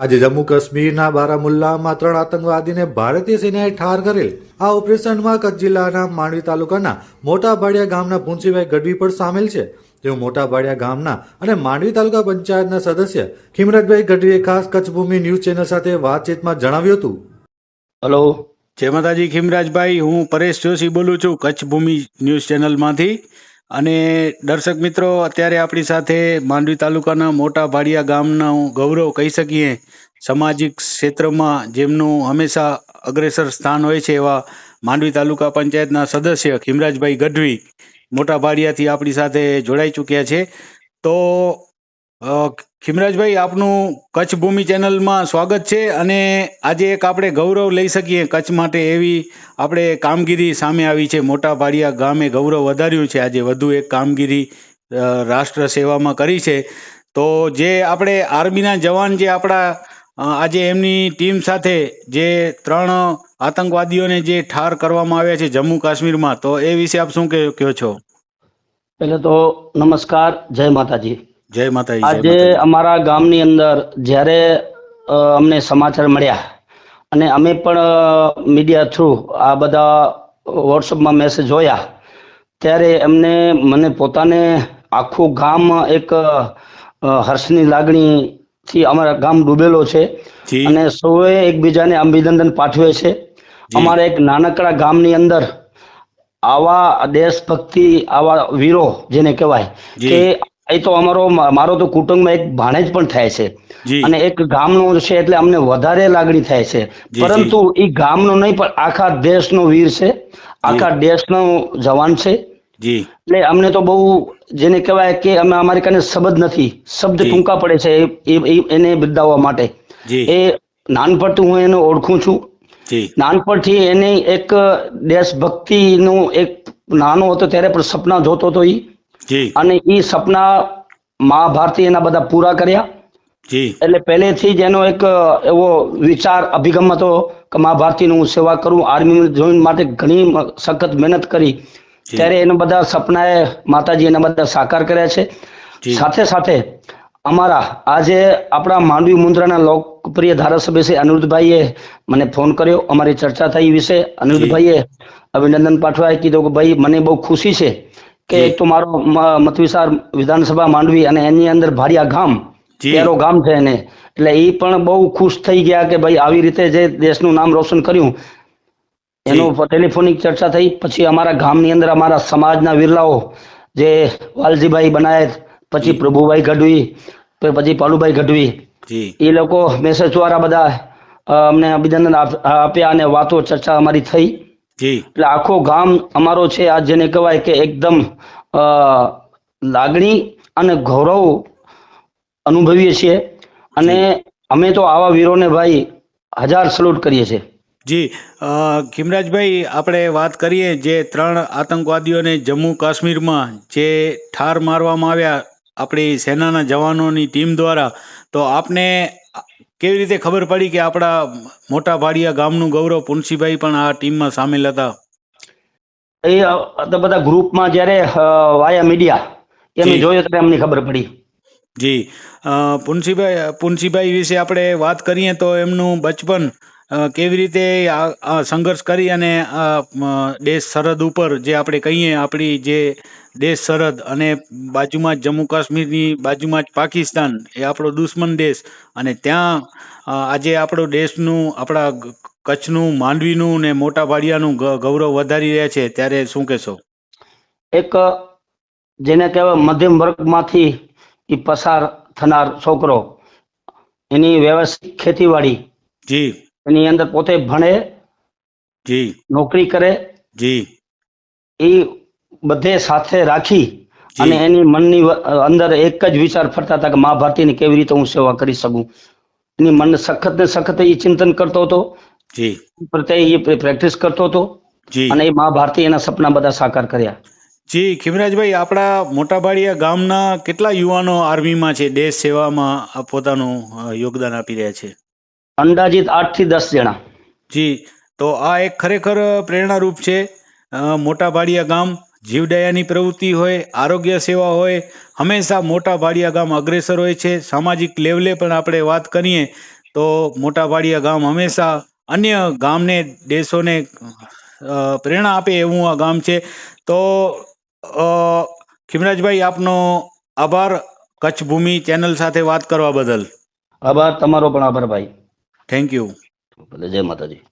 આજે જમ્મુ કાશ્મીરના બારામુલ્લામાં ત્રણ આતંકવાદીને ભારતીય સેનાએ ઠાર કરેલ. આ ઓપરેશનમાં કચ્છ જિલ્લાના માંડવી તાલુકાના મોટાભાડિયા ગામના પુંસીભાઈ ગઢવી પણ સામેલ છે. તેઓ મોટાભાડિયા ગામના અને માંડવી તાલુકા પંચાયતના સદસ્ય ખીમરાજભાઈ ગઢવીએ ખાસ કચ્છ ભૂમિ ન્યૂઝ ચેનલ સાથે વાતચીતમાં જણાવ્યું હતું. હલો. જય માતાજી ખીમરાજભાઈ હું પરેશ જોશી બોલું છું કચ્છ ભૂમિ ન્યૂઝ ચેનલમાંથી. અને દર્શક મિત્રો, અત્યારે આપણી સાથે માંડવી તાલુકાના મોટા ભાડિયા ગામનું ગૌરવ કહી શકીએ. સામાજિક ક્ષેત્રમાં જેમનું હંમેશા અગ્રેસર સ્થાન હોય છે એવા માંડવી તાલુકા પંચાયતના સદસ્ય ખીમરાજભાઈ ગઢવી મોટા ભાડિયાથી આપણી સાથે જોડાઈ ચૂક્યા છે. તો ખીમરાજભાઈ, આપનું કચ્છ ભૂમિ ચેનલમાં સ્વાગત છે અને આજે એક આપણે ગૌરવ લઈ શકીએ કચ્છ માટે એવી આપણે કામગીરી સામે આવી છે. મોટા ભાડિયા ગામે ગૌરવ વધાર્યું છે. આજે વધુ એક કામગીરી રાષ્ટ્ર સેવામાં કરી છે. તો જે આપણે આર્મીના જવાન જે આપણા આજે એમની ટીમ સાથે જે ત્રણ આતંકવાદીઓને જે ઠાર કરવામાં આવ્યા છે જમ્મુ કાશ્મીરમાં, તો એ વિશે આપ શું કહો છો? પહેલે તો નમસ્કાર. જય માતાજી. જય માતાજી આજે અમારા ગામની અંદર જ્યારે અમને સમાચાર મળ્યા અને અમે પણ મીડિયા થ્રુ આ બધા વોટ્સઅપમાં મેસેજ જોયા ત્યારે એમને મને પોતાને આખું ગામ એક હર્ષની લાગણીથી અમારા ગામ ડૂબેલો છે અને સૌએ એકબીજાને અભિનંદન પાઠવે છે. અમારા એક નાનકડા ગામની અંદર આવા દેશભક્તિ આવા વીરો જેને કહેવાય કે એ તો અમારો મારો તો કુટુંબમાં એક ભાણેજ પણ થાય છે. અને એક ગામનો છે એટલે અમને વધારે લાગણી થાય છે. પરંતુ એ ગામનો નહીં પણ આખા દેશનો વીર છે. આખા દેશનો જવાન છે. એટલે અમને તો બહુ જેને કહેવાય કે અમે અમારી કને શબ્દ નથી. શબ્દ ટૂંકા પડે છે. એ- એ- એ- એને બિરદાવવા માટે. એ નાનપણથી હું એને ઓળખું છું. નાનપણથી એને એક દેશભક્તિનું એક નાનો હતો ત્યારે પણ સપના જોતો હતો જી અને એ સપના મહાભારતી એના બધા પૂરા કર્યા. એટલે પહેલેથી જ એનો એક એવો વિચાર અભિગમ હતો કે મહાભારતીનું હું સેવા કરું. આર્મી જોઈન માટે ઘણી સખત મહેનત કરી. ત્યારે એના બધા સપનાએ માતાજી એના બધા સાકાર કર્યા છે. સાથે સાથે અમારા આજે આપણા માંડવી મુન્દ્રાના લોકપ્રિય ધારાસભ્ય છે અનિરુદ્ધભાઈએ મને ફોન કર્યો. અમારી ચર્ચા થઈ વિશે. અનિરુદ્ધભાઈએ અભિનંદન પાઠવાય કીધું કે ભાઈ મને બહુ ખુશી છે કે એક તો મારો મતવિસાર વિધાનસભા માંડવી અને એની અંદર ભારિયા ગામ પેરો તેરો ગામ છે એને. એટલે એ પણ બહુ ખુશ થઈ ગયા કે ભાઈ આવી રીતે જે દેશનું નામ રોશન કર્યું એનો ટેલિફોનિક ચર્ચા થઈ પછી અમારા ગામની અંદર અમારા સમાજના વિરલાઓ જે વાલજીભાઈ બનાયત પછી પ્રભુભાઈ ગઢવી પછી પાલુભાઈ ગઢવી એ લોકો મેસેજ દ્વારા બધા અમને અભિનંદન આપ્યા અને વાતો ચર્ચા અમારી થઈ. એટલે આખો ગામ અમારો છે આ જેને કહેવાય કે એકદમ લાગણી અને ગૌરવ અનુભવીએ છીએ. અને અમે તો આવા વીરોને ભાઈ હજાર સલ્યુટ કરીએ છીએ. જી ખિમરાજભાઈ આપણે વાત કરીએ જે ત્રણ આતંકવાદીઓને જમ્મુ કાશ્મીરમાં જે ઠાર મારવામાં આવ્યા આપણી સેનાના જવાનોની ટીમ દ્વારા તો આપને કેવી રીતે ખબર પડી કે આપણા મોટા ભાડિયા ગામનું ગૌરવ પુનસીભાઈ પણ આ ટીમમાં સામેલ હતા? એ બધા ગ્રુપમાં જ્યારે વાયા મીડિયા એમ જોયો ત્યારે અમને ખબર પડી. જી. પુનસીભાઈ પુનસીભાઈ વિશે આપણે વાત કરીએ તો એમનું બચપન કેવી રીતે આ સંઘર્ષ કરી અને આ દેશ સરહદ ઉપર જે આપણે કહીએ આપણી જે દેશ સરહદ અને બાજુમાં જ જમ્મુ કાશ્મીરની બાજુમાં જ પાકિસ્તાન એ આપણો દુશ્મન દેશ અને ત્યાં આજે આપણો દેશનું આપણા કચ્છનું માંડવીનું ને મોટા ભાડિયાનું ગૌરવ વધારી રહ્યા છે. ત્યારે શું કહેશો? એક જેને કહેવાય મધ્યમ વર્ગમાંથી એ પસાર થનાર છોકરો. એની વ્યવસ્થિત ખેતીવાડી. જી. એની અંદર પોતે ભણે જી. નોકરી કરે જી. એ બધે સાથે રાખી અને એની મનની અંદર એક જ વિચાર ફરતા હતા કે મા ભારતીની કેવી રીતે હું સેવા કરી શકું. એની મન સખત ને સખત એ ચિંતન કરતો હતો. જી. પ્રત્યે એ પ્રેક્ટિસ કરતો હતો જી. અને એ મા ભારતી એના સપના બધા સાકાર કર્યા. જી ખીમરાજભાઈ આપણા મોટાભાડિયા ગામના કેટલા યુવાનો આર્મીમાં છે દેશ સેવામાં પોતાનું યોગદાન આપી રહ્યા છે? અંદાજિત આઠથી દસ જણા. જી તો આ એક ખરેખર પ્રેરણારૂપ છે. મોટા ભાડિયા ગામ જીવદયાની પ્રવૃત્તિ હોય આરોગ્ય સેવા હોય હંમેશા મોટા ભાડિયા ગામ અગ્રેસર હોય છે. સામાજિક લેવલે પણ આપણે વાત કરીએ તો મોટા ભાડિયા ગામ હંમેશા અન્ય ગામને દેશોને પ્રેરણા આપે એવું આ ગામ છે. તો ખિમરાજભાઈ આપનો આભાર. કચ્છ ભૂમિ ચેનલ સાથે વાત કરવા બદલ. આભાર તમારો પણ આભાર ભાઈ. થેન્ક યુ ભલે જય માતાજી.